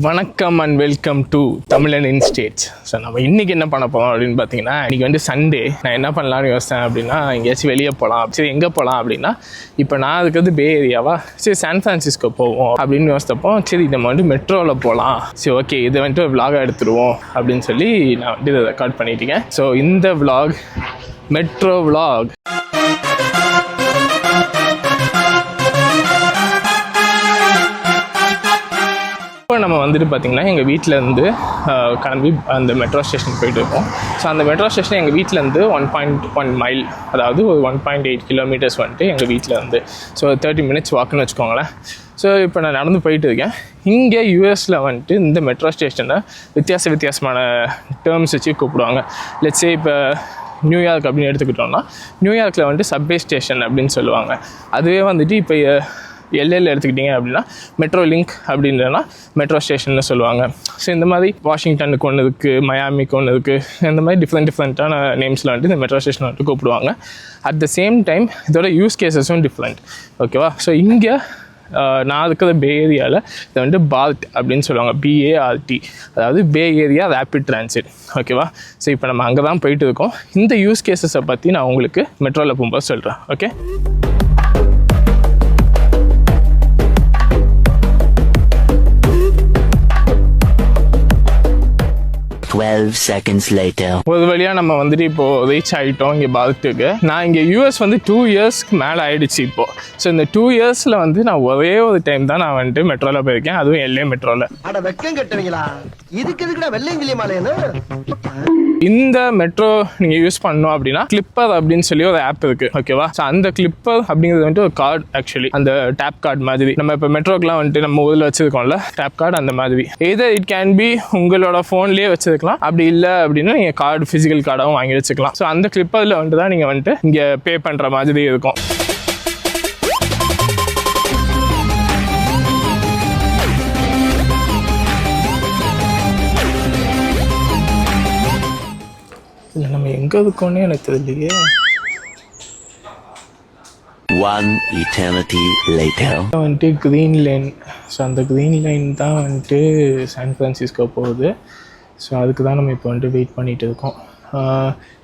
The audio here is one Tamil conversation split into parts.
வணக்கம் அண்ட் வெல்கம் டு தமிழன் இன் ஸ்டேட்ஸ் ஸோ நம்ம இன்றைக்கி என்ன பண்ண போகிறோம் அப்படின்னு பார்த்தீங்கன்னா இன்றைக்கி வந்து சண்டே நான் என்ன பண்ணலாம்னு யோசித்தேன் அப்படின்னா எங்கேயாச்சும் வெளியே போகலாம் சரி எங்கே போகலாம் அப்படின்னா இப்போ நான் அதுக்கு வந்து பே ஏரியாவா சரி சான் ஃப்ரான்சிஸ்கோ போவோம் அப்படின்னு யோசித்தப்போ சரி நம்ம வந்து மெட்ரோவில் போகலாம் சரி ஓகே இதை வந்துட்டு விலாக எடுத்துருவோம் அப்படின்னு சொல்லி நான் வந்து இதை ரெக்கார்ட் பண்ணிட்டேன் ஸோ இந்த விலாக் மெட்ரோ விலாக் இப்போ நம்ம வந்துட்டு பார்த்திங்கன்னா எங்கள் வீட்டிலேருந்து கிளம்பி அந்த மெட்ரோ ஸ்டேஷன் போயிட்டு இருக்கோம். ஸோ அந்த மெட்ரோ ஸ்டேஷன் எங்கள் வீட்டிலேருந்து ஒன் பாயிண்ட் ஒன் மைல் அதாவது ஒரு ஒன் பாயிண்ட் எயிட் கிலோமீட்டர்ஸ் வந்துட்டு எங்கள் வீட்டிலேருந்து ஸோ தேர்ட்டி மினிட்ஸ் வாக்குன்னு வச்சுக்கோங்களேன். ஸோ இப்போ நான் நடந்து போயிட்டு இருக்கேன். இங்கே யூஎஸில் வந்துட்டு இந்த மெட்ரோ ஸ்டேஷனை வித்தியாச வித்தியாசமான டேர்ம்ஸ் வச்சு கூப்பிடுவாங்க. லெட்ஸே இப்போ நியூயார்க் அப்படின்னு எடுத்துக்கிட்டோம்னா நியூயார்க்கில் வந்துட்டு சப்வே ஸ்டேஷன் அப்படின்னு சொல்லுவாங்க. அதுவே வந்துட்டு இப்போ எல்ஏல எடுத்துக்கிட்டிங்க அப்படின்னா மெட்ரோ லிங்க் அப்படின்றனா மெட்ரோ ஸ்டேஷன்னு சொல்லுவாங்க. ஸோ இந்த மாதிரி வாஷிங்டனுக்கு ஒன்று இருக்குது மயாமிக்கு ஒன்று இருக்குது இந்த மாதிரி டிஃப்ரெண்ட் டிஃப்ரெண்ட்டான நேம்ஸில் வந்துட்டு இந்த மெட்ரோ ஸ்டேஷன் வந்துட்டு கூப்பிடுவாங்க. அட் த சேம் டைம் இதோட யூஸ் கேசஸும் டிஃப்ரெண்ட் ஓகேவா ஸோ இங்கே நான் இருக்கிற பே ஏரியாவில் இதை வந்து பால்ட் அப்படின்னு சொல்லுவாங்க. பிஏஆர்டி அதாவது பே ஏரியா ரேபிட் டிரான்சிட் ஓகேவா ஸோ இப்போ நம்ம அங்கே தான் போயிட்டு இருக்கோம். இந்த யூஸ் கேசஸை பற்றி நான் உங்களுக்கு மெட்ரோவில் போகும்போது சொல்கிறேன் ஓகே Twelve seconds later. ஒரு வழியாக நம்ம வந்துட்டு இப்போது ரீச் ஆகிட்டோம் இங்கே பால்ட்டுக்கு நான் இங்கே யூஎஸ் வந்து டூ இயர்ஸ்க்கு மேலே ஆயிடுச்சு இப்போது ஸோ இந்த டூ இயர்ஸில் வந்து நான் ஒரே ஒரு டைம் தான் நான் வந்துட்டு மெட்ரோவில் போயிருக்கேன். அதுவும் எல்ஏ மெட்ரோவில் அட வெக்கம் கட்டுவீங்களா? இதுக்கு எதுக்குடா வெள்ளையங்கிலி மாலையன்னு இந்த மெட்ரோ நீங்கள் யூஸ் பண்ணோம் அப்படின்னா கிளிப்பர் அப்படின்னு சொல்லி ஒரு ஆப் இருக்கு. ஓகேவா ஸோ அந்த கிளிப்பர் அப்படிங்கிறது வந்துட்டு ஒரு கார்டு ஆக்சுவலி அந்த டேப் கார்டு மாதிரி. நம்ம இப்போ மெட்ரோக்கெலாம் வந்துட்டு நம்ம ஊரில் வச்சிருக்கோம்ல டேப் கார்டு அந்த மாதிரி. எதர் இட் கேன் பி உங்களோட ஃபோன்லேயே வச்சிருக்கலாம் அப்படி இல்லை அப்படின்னா நீங்கள் கார்டு ஃபிசிக்கல் கார்டாகவும் வாங்கி வச்சுக்கலாம். ஸோ அந்த கிளிப்பரில் வந்துட்டு தான் நீங்கள் வந்துட்டு இங்கே பே பண்ணுற மாதிரி இருக்கும். இல்லை நம்ம எங்கே இருக்கோன்னே எனக்கு தெரியலையே. One eternity later. வந்துட்டு க்ரீன் லைன் ஸோ அந்த க்ரீன் லைன் தான் வந்துட்டு சான் ஃப்ரான்சிஸ்கோ போகுது. ஸோ அதுக்கு தான் நம்ம இப்போ வந்துட்டு வெயிட் பண்ணிகிட்டு இருக்கோம்.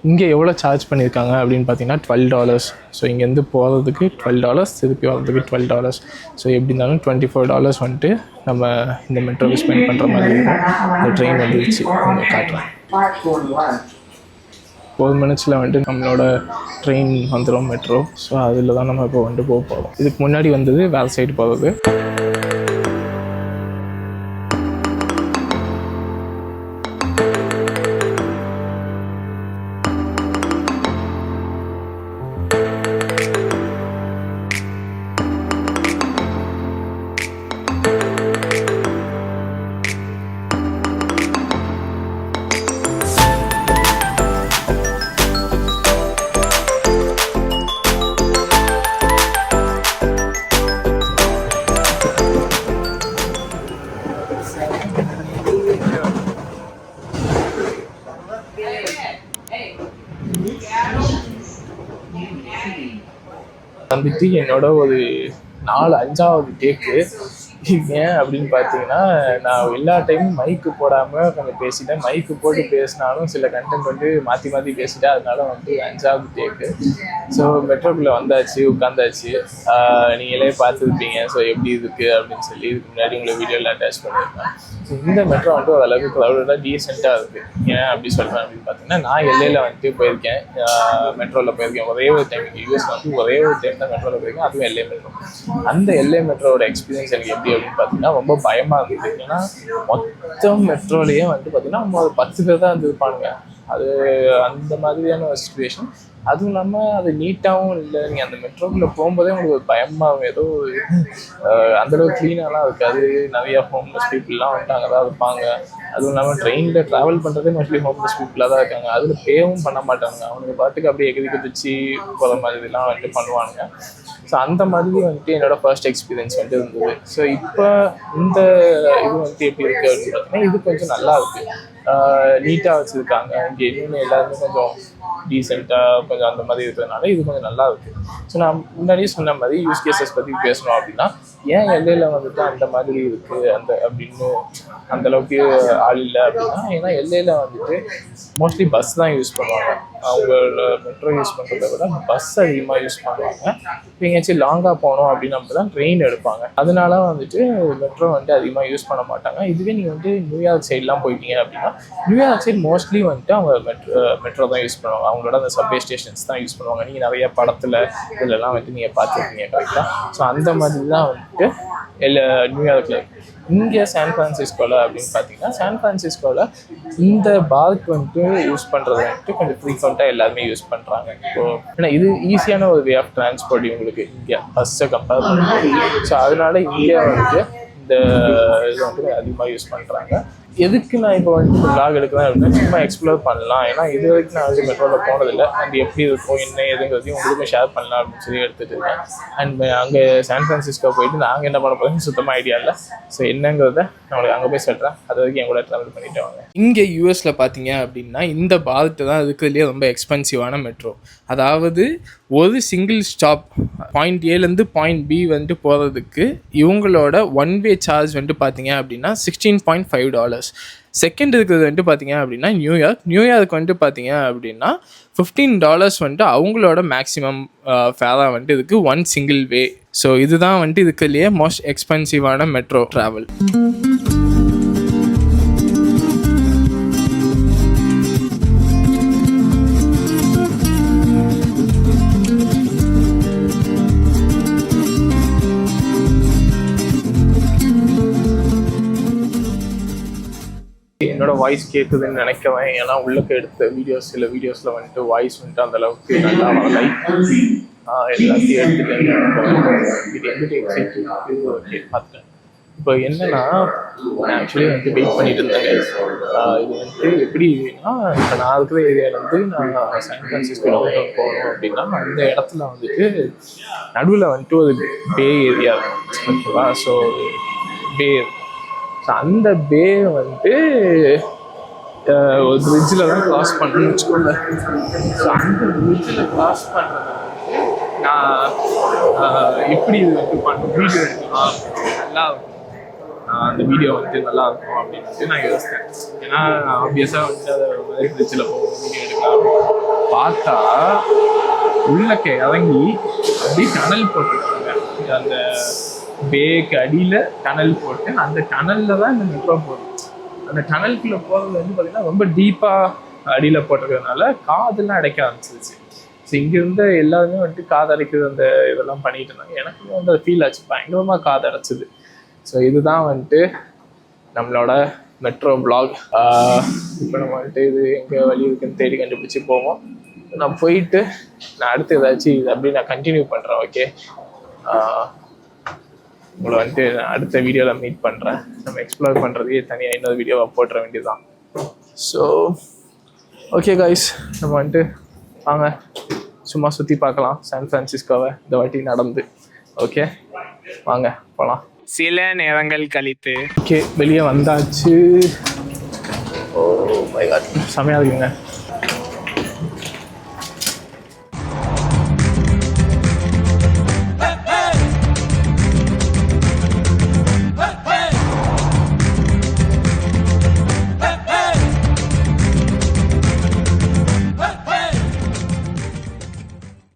இங்கே எவ்வளோ சார்ஜ் பண்ணியிருக்காங்க அப்படின்னு பார்த்தீங்கன்னா டுவெல் டாலர்ஸ் ஸோ இங்கேருந்து போகிறதுக்கு டுவெல் டாலர்ஸ் திருப்பி வரதுக்கு டுவெல் டாலர்ஸ் ஸோ எப்படி இருந்தாலும் டுவெண்ட்டி ஃபோர் டாலர்ஸ் வந்துட்டு நம்ம இந்த மெட்ரோவை ஸ்பெண்ட் பண்ணுற மாதிரி இருக்கும். இந்த ட்ரெயின் வந்துருச்சு நம்ம காட்டுறேன் ஃபோர் மினிட்ஸில் வந்துட்டு நம்மளோட ட்ரெயின் வந்துடும் மெட்ரோ ஸோ அதில் தான் நம்ம இப்போ வந்துட்டு போக போகிறோம் இதுக்கு முன்னாடி வந்தது வேறு சைடு போகிறது வந்துட்டு என்னோட ஒரு நாலு அஞ்சாவது டேக்கு ஏன் அப்படின்னு பார்த்தீங்கன்னா நான் எல்லா டைமும் மைக்கு போடாமல் கொஞ்சம் பேசிட்டேன். மைக்கு போட்டு பேசினாலும் சில கண்டென்ட் வந்து மாற்றி மாற்றி பேசிட்டேன். அதனால வந்து அஞ்சாவது டேக்கு ஸோ மெட்ரோக்குள்ளே வந்தாச்சு உட்காந்தாச்சு நீங்களே பார்த்துருப்பீங்க. ஸோ எப்படி இருக்குது அப்படின்னு சொல்லி இதுக்கு முன்னாடி உங்களை வீடியோவில் அட்டாச் பண்ணியிருக்கேன் ஸோ இந்த மெட்ரோ வந்துட்டு ஓரளவுக்கு க்ரௌடடாக டீசெண்டாக இருக்குது ஏன் அப்படி சொல்கிறேன் அப்படின்னு பார்த்தீங்கன்னா நான் எல்லையில் வந்துட்டு போயிருக்கேன். மெட்ரோவில் போயிருக்கேன். ஒரே ஒரு டைம் யூஎஸ் வந்து ஒரே ஒரு டைம் தான் மெட்ரோவில் போயிருக்கேன். அதுவும் எல்ஏ மெட்ரோ அந்த எல்ஏ மெட்ரோட எக்ஸ்பீரியன்ஸ் எனக்கு எப்படி அப்படின்னு பார்த்தீங்கன்னா ரொம்ப பயமாக இருந்தது. ஏன்னா மொத்தம் மெட்ரோலேயே வந்து பார்த்தீங்கன்னா ஒரு பத்து பேர் தான் இருந்திருப்பானுங்க. அது அந்த மாதிரியான ஒரு சுச்சுவேஷன் அதுவும் இல்லாமல் அது நீட்டாகவும் இல்லை. நீங்கள் அந்த மெட்ரோக்குள்ளே போகும்போதே உங்களுக்கு ஒரு பயமாக ஏதோ அந்தளவுக்கு க்ளீனாகலாம் க்ளீனாலாம் இருக்காது. நிறையா ஹோம்லெஸ் பீப்புளெலாம் வந்து அங்கே தான் இருப்பாங்க. அதுவும் இல்லாமல் ட்ரெயினில் ட்ராவல் பண்ணுறதே மோஸ்ட்லி ஹோம்லெஸ் பீப்புளாக தான் இருக்காங்க. அதில் பேவும் பண்ண மாட்டாங்க. அவனுக்கு பாட்டுக்கு அப்படியே எகிரி குதிச்சு போகிற மாதிரிலாம் வந்துட்டு பண்ணுவானுங்க. ஸோ அந்த மாதிரி வந்துட்டு என்னோட ஃபர்ஸ்ட் எக்ஸ்பீரியன்ஸ் வந்துட்டு இருந்தது. ஸோ இப்போ இந்த இது வந்துட்டு எப்படி இருக்குது அப்படின்னு பார்த்தீங்கன்னா இது கொஞ்சம் நல்லா இருக்குது நீட்டாக வச்சுருக்காங்க. இங்கே இன்னும் எல்லாருமே கொஞ்சம் டீசெண்டாக கொஞ்சம் அந்த மாதிரி இருக்கிறதுனால இது கொஞ்சம் நல்லா இருக்குது ஸோ நான் முன்னாடியே சொன்ன மாதிரி யூஸ் கேசஸ் பற்றி பேசணும் அப்படின்னா ஏன் எல்லையில் வந்துட்டு அந்த மாதிரி இருக்குது அந்த அப்படின்னு அந்த அளவுக்கு ஆள் இல்லை அப்படின்னா ஏன்னா எல்லையில் வந்துட்டு மோஸ்ட்லி பஸ் தான் யூஸ் பண்ணுவாங்க. அவங்களோட மெட்ரோ யூஸ் பண்ணுறத விட பஸ் அதிகமாக யூஸ் பண்ணுவாங்க. இப்போ எங்கேயாச்சும் லாங்காக போனோம் அப்படின்னா தான் ட்ரெயின் எடுப்பாங்க. அதனால வந்துட்டு மெட்ரோ வந்துட்டு அதிகமாக யூஸ் பண்ண மாட்டாங்க. இதுவே நீங்கள் வந்து நியூயார்க் சைட்லாம் போயிட்டீங்க அப்படின்னா நியூயார்க் சைடு மோஸ்ட்லி வந்துட்டு அவங்க மெட்ரோ மெட்ரோ தான் யூஸ் பண்ணுவாங்க. அவங்களோட அந்த சப்வே ஸ்டேஷன்ஸ் தான் யூஸ் பண்ணுவாங்க. நீங்கள் நிறைய படத்தில் இதெல்லாம் வந்துட்டு நீங்கள் பார்த்துருக்கீங்க கரெக்டாக ஸோ அந்த மாதிரி தான் வந்துட்டு எல்லா நியூயார்க்கில் இங்கே சான் ஃப்ரான்சிஸ்கோவில் அப்படின்னு பார்த்தீங்கன்னா சான் ஃப்ரான்சிஸ்கோவில் இந்த பார்க் வந்துட்டு யூஸ் பண்ணுறது வந்துட்டு கொஞ்சம் ஃப்ரீக்வெண்ட்டாக எல்லாருமே யூஸ் பண்ணுறாங்க ஸோ ஏன்னா இது ஈஸியான ஒரு வே ஆஃப் டிரான்ஸ்போர்ட் இவங்களுக்கு இங்கே பஸ்ஸை கம்பேர் பண்ணி. ஸோ அதனால இங்கே வந்துட்டு இந்த இது வந்துட்டு அதிகமாக யூஸ் பண்ணுறாங்க எதுக்கு நான் இப்போ வந்து vlog எடுக்கலாம் இருந்தேன் சும்மா எக்ஸ்ப்ளோர் பண்ணலாம். ஏன்னா இது வரைக்கும் நான் வந்து மெட்ரோவில் போனதில்லை. அண்ட் எப்படி இருக்கும் என்ன ஏதுங்கிறதையும் உங்களுக்கும் ஷேர் பண்ணலாம் அப்படின்னு சொல்லி எடுத்துகிட்டு இருக்கேன். அண்ட் அங்கே சான் ஃப்ரான்சிஸ்கோ போயிட்டு நாங்கள் என்ன பண்ண போகிறோம்னு சுத்தமாக ஐடியா இல்லை. ஸோ என்னங்கிறத நான் உங்களுக்கு அங்கே போய் சொல்கிறேன் அது வரைக்கும் என் கூட ட்ராவல் பண்ணிட்டு வாங்க. இங்கே யூஎஸில் பார்த்தீங்க அப்படின்னா இந்த பாரத் தான் இருக்கிறதுலேயே ரொம்ப எக்ஸ்பென்சிவான மெட்ரோ அதாவது ஒரு சிங்கிள் ஸ்டாப் பாயிண்ட் ஏலேருந்து பாயிண்ட் பி வந்துட்டு போகிறதுக்கு இவங்களோட ஒன் வே சார்ஜ் வந்துட்டு பார்த்தீங்க அப்படின்னா sixteen point five dollars second இருக்கிறது வந்துட்டு பார்த்தீங்க அப்படின்னா நியூயார்க் நியூயார்க் வந்துட்டு பார்த்தீங்க அப்படின்னா ஃபிஃப்டீன் டாலர்ஸ் வந்துட்டு அவங்களோட மேக்ஸிமம் ஃபேராக வந்துட்டு இதுக்கு ஒன் சிங்கிள் வே ஸோ இதுதான் வந்துட்டு இதுக்குள்ளேயே மோஸ்ட் எக்ஸ்பென்சிவான மெட்ரோ ட்ராவல் என்னோட வாய்ஸ் கேட்குதுன்னு நினைக்கவேன் ஏன்னா உள்ளக்க எடுத்த வீடியோஸ் சில வீடியோஸில் வந்துட்டு வாய்ஸ் வந்துட்டு அந்த அளவுக்கு நல்லா வரலை. எல்லாத்தையும் எடுத்துட்டேன் இது எங்கிட்ட எக்ஸைட் ஓகே பார்த்தேன். இப்போ என்னன்னா நான் ஆக்சுவலி வந்துட்டு வெயிட் பண்ணிட்டு இருந்தேன் இது வந்துட்டு எப்படின்னா இப்போ நான் இருக்கிற ஏரியாவிலேருந்து நான் சான் ஃப்ரான்சிஸ்கோ டவுன் போகணும் அப்படின்னா அந்த இடத்துல வந்துட்டு நடுவில் வந்துட்டு ஒரு பே ஏரியா ஓகேவா ஸோ பே அந்த பே வந்துட்டு ஒரு பிரிட்ஜில் தான் கிராஸ் பண்ணணும்னு வச்சுக்கோங்க ஸோ அந்த பிரிட்ஜில் கிராஸ் பண்ணுறது நான் எப்படி இது வந்து பண்ண வீடியோ எடுக்கலாம் நல்லா இருக்கும். அந்த வீடியோ வந்துட்டு நல்லா இருக்கும் அப்படின்ட்டு நான் யோசித்தேன். ஏன்னா ஆப்வியஸாக வந்து அதை மாதிரி பிரிட்ஜில் போகும். வீடியோ எடுக்கலாம் பார்த்தா உள்ளக்க இறங்கி அப்படியே டனல் போட்டுருக்காங்க. அந்த பேக்கு அடியில் டனல் போட்டு அந்த டனலில் தான் இந்த மெட்ரோ போகும் அந்த டனலுக்குள்ள போகிறது வந்து பார்த்தீங்கன்னா ரொம்ப டீப்பாக அடியில் போட்டிருக்கிறதுனால காதெல்லாம் அடைக்க ஆரம்பிச்சிருச்சு. ஸோ இங்கேருந்து எல்லாருமே வந்துட்டு காது அடைக்கிறது அந்த இதெல்லாம் பண்ணிட்டு இருந்தாங்க. எனக்கு வந்து அது ஃபீல் ஆச்சு. பயங்கரமாக காது அடைச்சிது. ஸோ இதுதான் வந்துட்டு நம்மளோட மெட்ரோ பிளாக் இப்போ நம்ம வந்துட்டு இது எங்கே வழி இருக்குன்னு தேடி கண்டுபிடிச்சி போவோம். நான் போயிட்டு நான் அடுத்து ஏதாச்சும் இது அப்படி நான் கண்டினியூ பண்ணுறேன் ஓகே உங்களை வந்துட்டு அடுத்த வீடியோவில் மீட் பண்ணுறேன் நம்ம எக்ஸ்ப்ளோர் பண்ணுறதையே தனியாக இன்னொரு வீடியோவாக போட்டுற வேண்டியதுதான். ஸோ ஓகே காய்ஸ் நம்ம வந்துட்டு வாங்க. சும்மா சுற்றி பார்க்கலாம். சான் ஃப்ரான்சிஸ்கோவை இந்த வாட்டி நடந்து. ஓகே வாங்க போகலாம் சில நேரங்கள் கழித்து. ஓகே வெளியே வந்தாச்சு. ஓ மை காட் செமையாக இருக்குங்க.